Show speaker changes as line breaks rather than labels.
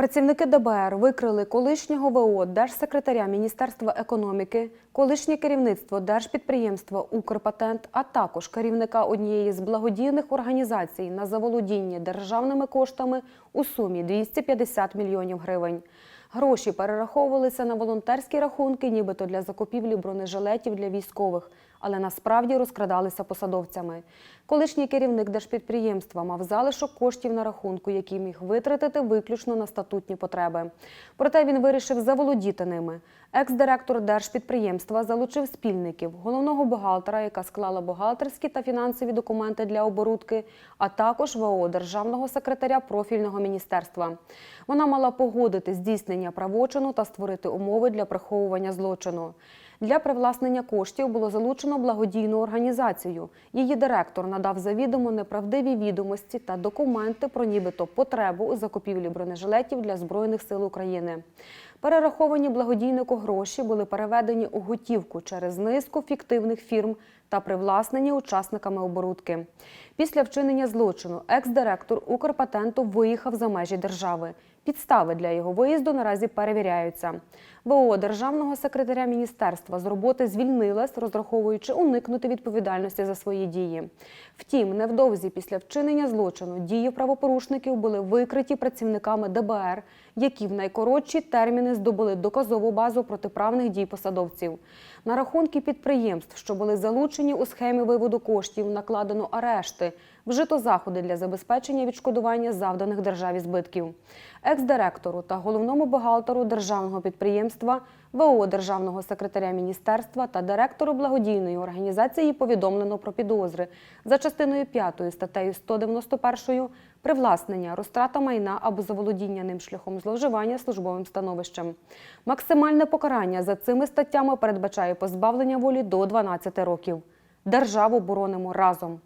Працівники ДБР викрили колишнього ВО держсекретаря Міністерства економіки, колишнє керівництво держпідприємства Укрпатент, а також керівника однієї з благодійних організацій на заволодіння державними коштами у сумі 250 мільйонів гривень. Гроші перераховувалися на волонтерські рахунки, нібито для закупівлі бронежилетів для військових, але насправді розкрадалися посадовцями. Колишній керівник держпідприємства мав залишок коштів на рахунку, які міг витратити виключно на статутні потреби. Проте він вирішив заволодіти ними. Екс-директор держпідприємства залучив спільників, головного бухгалтера, яка склала бухгалтерські та фінансові документи для оборудки, а також ВО державного секретаря профільного міністерства. Вона мала погодити здійснення правочину та створити умови для приховування злочину. Для привласнення коштів було залучено благодійну організацію. Її директор надав завідомо неправдиві відомості та документи про нібито потребу у закупівлі бронежилетів для Збройних сил України. Перераховані благодійнику гроші були переведені у готівку через низку фіктивних фірм та привласнені учасниками оборудки. Після вчинення злочину екс-директор Укрпатенту виїхав за межі держави. Підстави для його виїзду наразі перевіряються. ВО державного секретаря міністерства з роботи звільнилась, розраховуючи уникнути відповідальності за свої дії. Втім, невдовзі після вчинення злочину дії правопорушників були викриті працівниками ДБР, які в найкоротші терміни здобули доказову базу протиправних дій посадовців. На рахунки підприємств, що були залучені у схемі виводу коштів, накладено арешти, вжито заходи для забезпечення відшкодування завданих державі збитків. Екс-директору та головному бухгалтеру державного підприємства, ВО державного секретаря міністерства та директору благодійної організації повідомлено про підозри за частиною 5 статтею 191 привласнення, розтрата майна або заволодіння ним шляхом зловживання службовим становищем. Максимальне покарання за цими статтями передбачає позбавлення волі до 12 років. Державу боронимо разом.